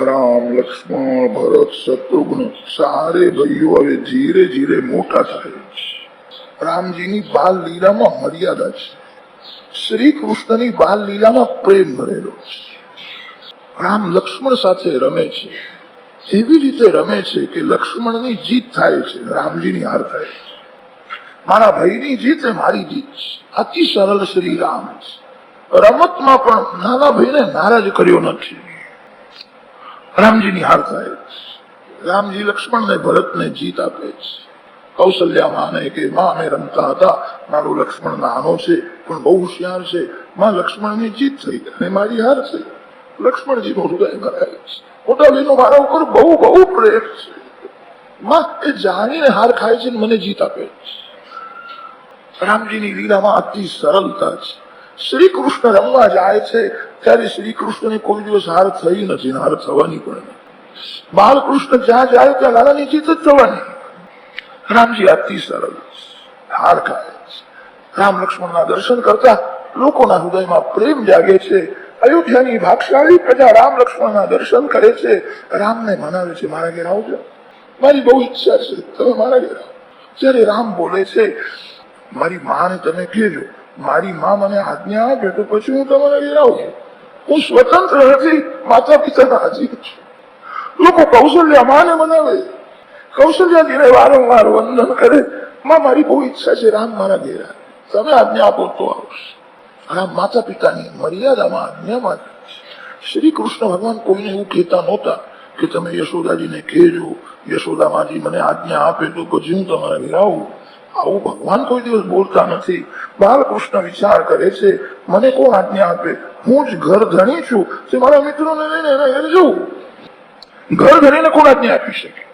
રામ, લક્ષ્મણ, ભરત, શત્રુઘ્ન, સારે ભાઈઓ હવે ધીરે ધીરે મોટા થાય છે. રામજીની બાલ લીલામાં મર્યાદા છે. શ્રી કૃષ્ણની બાલ લીલામાં પ્રેમ ભરેલો છે. રામ લક્ષ્મણ સાથે રમે છે. એવી રીતે રમે છે કે લક્ષ્મણની જીત થાય છે, રામજીની હાર થાય છે. મારા ભાઈની જીત એ મારી જીત છે. અતિ સરળ શ્રી રામ છે. રમતમાં પણ નાના ભાઈને નારાજ કર્યો નથી. રામજીની હાર થાય. રામજી લક્ષ્મણને ભરતને જીત આપે છે. કૌશલ્યા માને કે માં અમે રમતા હતા. મારો લક્ષ્મણ નાનો છે, પણ બહુ હોશિયાર છે. માં લક્ષ્મણની જીત થઈ અને મારી હાર થઈ. લક્ષ્મણજીનું હૃદય ભરાય છે. મોટા ભાઈનો મારા ઉપર બહુ બહુ પ્રેમ છે. માં એ જાણીને હાર ખાય છે અને મને જીત આપે છે. રામજીની લીલામાં અતિ સરળતા છે. શ્રી કૃષ્ણ રમવા જાય છે, ત્યારે શ્રી કૃષ્ણને કોઈ દિવસ હાર થઈ નથી હાર થવાની પણ નથી. બાલકૃષ્ણ જ્યાં જાય, ત્યાં લાલાની જીત જ થવાની. રામજી અતિ સરળ હાર ખાય રામ લક્ષ્મણના દર્શન કરતા લોકોના હૃદયમાં પ્રેમ જાગે છે. અયોધ્યાની ભાગશાળી પ્રજા રામ લક્ષ્મણના દર્શન કરે છે. રામને મનાવે છે, મારા ઘેર આવજો. મારી બહુ ઈચ્છા છે, તમે મારા ઘેર આવો જ્યારે રામ બોલે છે, મારી માને તમે કહેજો મારી માં મને આજ્ઞા આપે તો પછી હું તમારા ઘેર આવું હું સ્વતંત્ર નથી માતા પિતાના હાજી છું. લોકો કૌશલ્યા માને મનાવે. કૌશલ્યાજીને વારંવાર વંદન કરે. માં મારી બહુ ઈચ્છા છે, રામ મારા ઘેરા. તમે આજ્ઞા આપો તો આવશે. આ માતા પિતાની મર્યાદામાં આજ્ઞામાં શ્રી કૃષ્ણ ભગવાન કોઈને એવું કહેતા નહોતા કે તમે યશોદાજીને કહેજો. યશોદામાજી મને આજ્ઞા આપે તો પછી હું તમારા ઘેર આવું ભગવાન કોઈ દિવસ બોલતા નથી. બાલકૃષ્ણ વિચાર કરે છે, મને કોણ આજ્ઞા આપે? હું જ ઘર ધણી છું. તે મારા મિત્રોને લઈને એના ઘેર જવું ઘર ધણીને કોણ આજ્ઞા આપી શકે?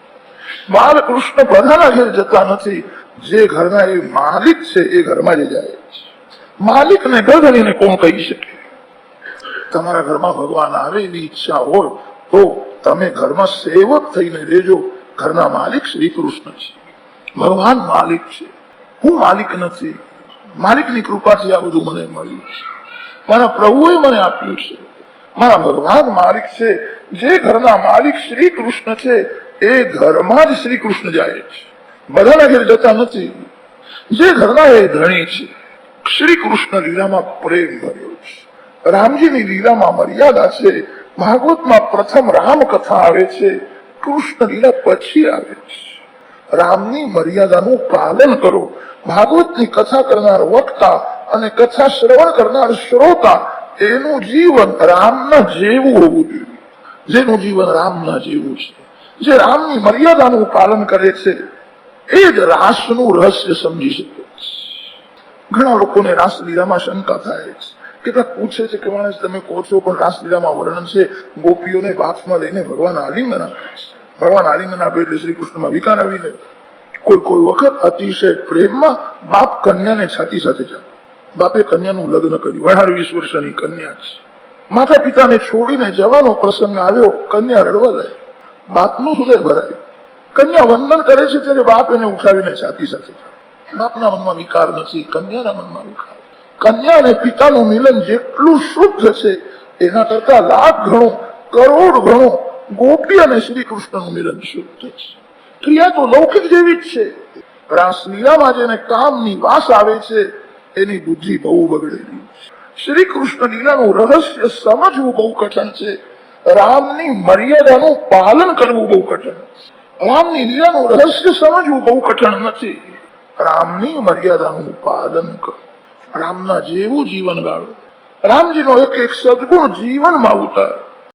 બાલકૃષ્ણ બધાના ઘેર જતા નથી. જે ઘરના એ માલિક છે, એ ઘરમાં જ જાય માલિકને ઘર ધણીને કોણ કહી શકે? તમારા ઘરમાં ભગવાન આવે એવી ઈચ્છા હોય તો તમે ઘરમાં સેવક થઈને રહેજો. ઘરના માલિક શ્રી કૃષ્ણ છે. ભગવાન માલિક છે. હું માલિક નથી. માલિકની કૃપાથી આ બધું મને મળ્યું છે. મારા પ્રભુએ મને આપ્યું છે. મારા ભગવાન માલિક છે. જે ઘરના માલિક શ્રી કૃષ્ણ છે, એ ઘરમાં જ શ્રી કૃષ્ણ જાય છે. બધાના ઘેર જતા નથી. જે ઘરના એ ધણી છે શ્રી કૃષ્ણ લીલામાં પ્રેમ ભર્યો છે. રામજીની લીલામાં મર્યાદા છે. ભાગવતમાં પ્રથમ રામ કથા આવે છે. કૃષ્ણ લીલા પછી આવે છે. રામની મર્યાદાનું પાલન કરો. ભાગવતની કથા કરનાર વક્તા અને કથા શ્રવણ કરનાર શ્રોતા, એનું જીવન રામના જેવું હોવું જોઈએ. જેનું જીવન રામના જેવું છે. જે રામની મર્યાદાનું પાલન કરે છે, એ જ રાસનું રહસ્ય સમજી શકે ઘણા લોકોને રાસલીલામાં શંકા થાય છે. કેટલાક પૂછે છે કે માણસ તમે કહો છો, પણ રાસલીલામાં વર્ણન છે, ગોપીઓને બાથમાં લઈને ભગવાન આલિંગન આપે છે. ભગવાન આલિંગન આપે એટલે શ્રી કૃષ્ણમાં વિકાર આવી જાય કોઈ કોઈ વખત અતિશય પ્રેમમાં બાપ કન્યાને છાતી સાથે જાય બાપે કન્યાનું લગ્ન કર્યું. અઢાર વીસ વર્ષની કન્યા છે. માતા પિતાને છોડીને જવાનો પ્રસંગ આવ્યો, કન્યા રડવા જાય બાપનું હૃદય ભરાયું. કન્યા વંદન કરે છે ત્યારે બાપ એને ઉઠાવીને છાતી સાથે જાય બાપના મનમાં વિકાર નથી, કન્યાના મનમાં વિકાર. કન્યા અને પિતાનું મિલન જેટલું શુદ્ધ છે, એના કરતા લાખ ગણો, કરોડ ગણું ગોપી અને શ્રી કૃષ્ણનું મિલન શુદ્ધ છે ક્રિયા તો લૌકિક જેવી જ છે રાસલીલામાં જેને કામની વાસ આવે છે એની બુદ્ધિ બહુ બગડેલી શ્રી કૃષ્ણ લીલાનું રહસ્ય સમજવું બહુ કઠણ છે રામની મર્યાદાનું પાલન કરવું બહુ કઠણ રામની લીલાનું રહસ્ય સમજવું બહુ કઠણ નથી રામની મર્યાદાનું પાલન કરો રામના જેવું જીવન ગાળો રામજીનો એક એક સદગુણ જીવનમાં ઉતારો